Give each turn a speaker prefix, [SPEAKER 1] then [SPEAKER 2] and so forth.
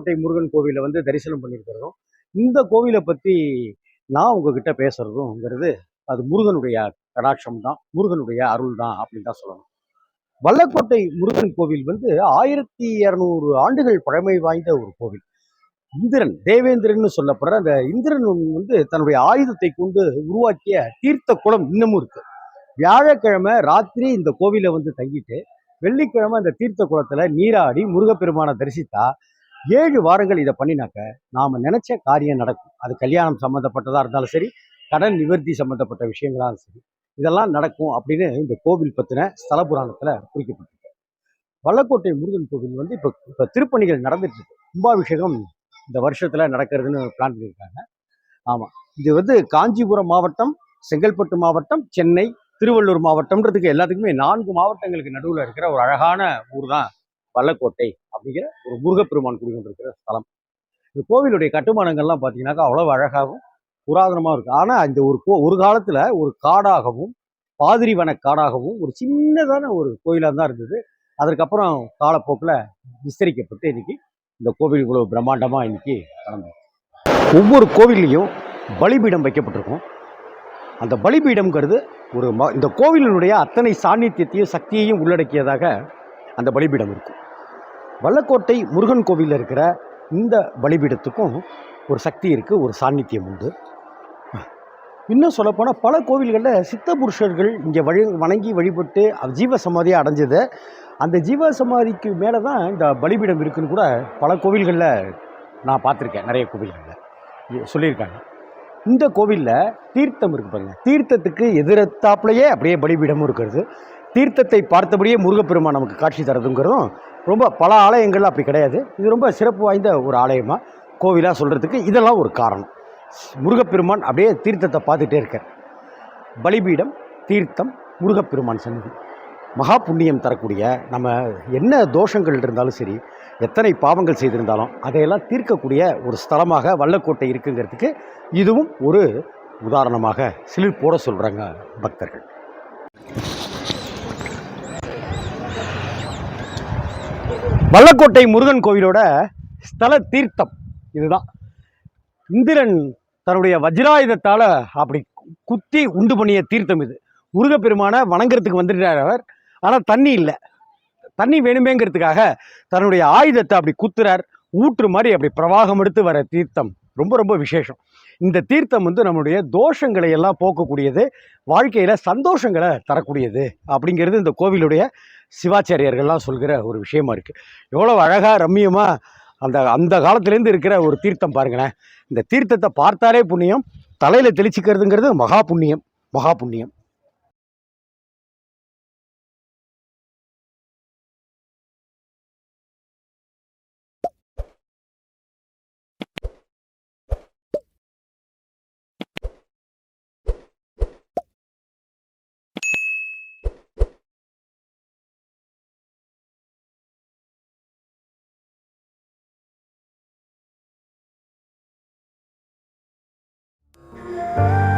[SPEAKER 1] வல்லக்கோட்டை முருகன் கோவிலை வந்து தரிசனம் பண்ணியிருக்கிறதும் இந்த கோவிலை பற்றி நான் உங்ககிட்ட பேசுறதுங்கிறது அது முருகனுடைய கடாட்சம் தான் முருகனுடைய அருள் தான் அப்படின்னு தான் சொல்லணும். வல்லக்கோட்டை முருகன் கோவில் வந்து ஆயிரத்தி இரநூறு ஆண்டுகள் பழமை வாய்ந்த ஒரு கோவில். இந்திரன் தேவேந்திரன் சொல்லப்படுற அந்த இந்திரன் வந்து தன்னுடைய ஆயுதத்தை கொண்டு உருவாக்கிய தீர்த்த குளம் இன்னமும் இருக்கு. வியாழக்கிழமை ராத்திரி இந்த கோவிலை வந்து தங்கிட்டு வெள்ளிக்கிழமை அந்த தீர்த்த குளத்துல நீராடி முருகப்பெருமானை தரிசித்தா ஏழு வாரங்கள் இதை பண்ணினாக்க நாம் நினச்ச காரியம் நடக்கும். அது கல்யாணம் சம்மந்தப்பட்டதாக இருந்தாலும் சரி கடன் நிவர்த்தி சம்மந்தப்பட்ட விஷயங்களாக சரி இதெல்லாம் நடக்கும் அப்படின்னு இந்த கோவில் பற்றின ஸ்தல புராணத்தில் குறிக்கப்பட்டிருக்கு. வல்லக்கோட்டை முருகன் கோவில் வந்து இப்போ இப்போ திருப்பணிகள் நடந்துட்டு கும்பாபிஷேகம் இந்த வருஷத்தில் நடக்கிறதுன்னு பிளான் பண்ணியிருக்காங்க. ஆமாம் இது வந்து காஞ்சிபுரம் மாவட்டம் செங்கல்பட்டு மாவட்டம் சென்னை திருவள்ளூர் மாவட்டம்ன்றதுக்கு எல்லாத்துக்குமே நான்கு மாவட்டங்களுக்கு நடுவில் இருக்கிற ஒரு அழகான ஊர் தான் வல்லக்கோட்டை அப்படிங்கிற ஒரு முருகப்பெருமான் குடிகொண்டிருக்கிற ஸ்தலம். இந்த கோவிலுடைய கட்டுமானங்கள்லாம் பார்த்தீங்கன்னாக்கா அவ்வளவு அழகாகவும் புராதனமாக இருக்கும் ஆனால் இந்த ஒரு கோ ஒரு காலத்தில் ஒரு காடாகவும் பாதிரிவன காடாகவும் ஒரு சின்னதான ஒரு கோயிலாக தான் இருந்தது. அதற்கப்புறம் காலப்போக்கில் விஸ்தரிக்கப்பட்டு இன்னைக்கு இந்த கோவில் இவ்வளோ பிரம்மாண்டமாக இன்னைக்கு நடந்தது. ஒவ்வொரு கோவில்லையும் பலிபீடம் வைக்கப்பட்டிருக்கும். அந்த பலிபீடம்ங்கிறது ஒரு ம இந்த கோவிலினுடைய அத்தனை சாநித்தியத்தையும் சக்தியையும் உள்ளடக்கியதாக அந்த பலிபீடம் இருக்கும் வல்லக்கோட்டை முருகன் கோவிலில் இருக்கிற இந்த பலிபீடத்துக்கும் ஒரு சக்தி இருக்குது ஒரு சாநித்தியம் உண்டு. இன்னும் சொல்லப்போனால் பல கோவில்களில் சித்த புருஷர்கள் இங்கே வழி வணங்கி வழிபட்டு ஜீவ சமாதியை அடைஞ்சது. அந்த ஜீவ சமாதிக்கு மேலே தான் இந்த பலிபீடம் இருக்குதுன்னு கூட பல கோவில்களில் நான் பார்த்துருக்கேன் நிறைய கோவில்களில். சொல்லியிருக்காங்க. இந்த கோவிலில் தீர்த்தம் இருக்கு பாருங்கள் தீர்த்தத்துக்கு எதிர்த்தாப்புலையே அப்படியே பலிபீடமும் இருக்கிறது. தீர்த்தத்தை பார்த்தபடியே முருகப்பெருமான் நமக்கு காட்சி தரதுங்கிறதும் ரொம்ப பல ஆலயங்கள் அப்படி கிடையாது. இது ரொம்ப சிறப்பு வாய்ந்த ஒரு ஆலயமாக கோவிலாக சொல்கிறதுக்கு இதெல்லாம் ஒரு காரணம். முருகப்பெருமான் அப்படியே தீர்த்தத்தை பார்த்துட்டே இருக்கார். பலிபீடம் தீர்த்தம் முருகப்பெருமான் சன்னதி மகா புண்ணியம் தரக்கூடிய நம்ம என்ன தோஷங்கள் இருந்தாலும் சரி எத்தனை பாவங்கள் செய்திருந்தாலும் அதையெல்லாம் தீர்க்கக்கூடிய ஒரு ஸ்தலமாக வல்லக்கோட்டை இருக்குங்கிறதுக்கு இதுவும் ஒரு உதாரணமாக சிலிர் போட சொல்கிறாங்க பக்தர்கள். வல்லக்கோட்டை முருகன் கோவிலோட ஸ்தல தீர்த்தம் இதுதான். இந்திரன் தன்னுடைய வஜ்ராயுதத்தால் அப்படி குத்தி உண்டு பண்ணிய தீர்த்தம் இது. முருகப்பெருமானை வணங்குறதுக்கு வந்துட்டார் அவர். ஆனால் தண்ணி இல்லை. தண்ணி வேணுமேங்கிறதுக்காக தன்னுடைய ஆயுதத்தை அப்படி குத்துறார். ஊற்று மாதிரி அப்படி பிரவாகம் எடுத்து வர தீர்த்தம். ரொம்ப ரொம்ப விசேஷம். இந்த தீர்த்தம் வந்து நம்மளுடைய தோஷங்களை எல்லாம் போக்கக்கூடியது வாழ்க்கையில் சந்தோஷங்களை தரக்கூடியது அப்படிங்கிறது இந்த கோவிலுடைய சிவாச்சாரியர்கள்லாம் சொல்கிற ஒரு விஷயமா இருக்குது எவ்வளோ அழகாக ரம்மியமாக அந்த அந்த காலத்துலேருந்து இருக்கிற ஒரு தீர்த்தம் பாருங்களேன். இந்த தீர்த்தத்தை பார்த்தாலே புண்ணியம் தலையில் தெளிச்சிக்கிறதுங்கிறது மகா புண்ணியம் மகா புண்ணியம். Bye.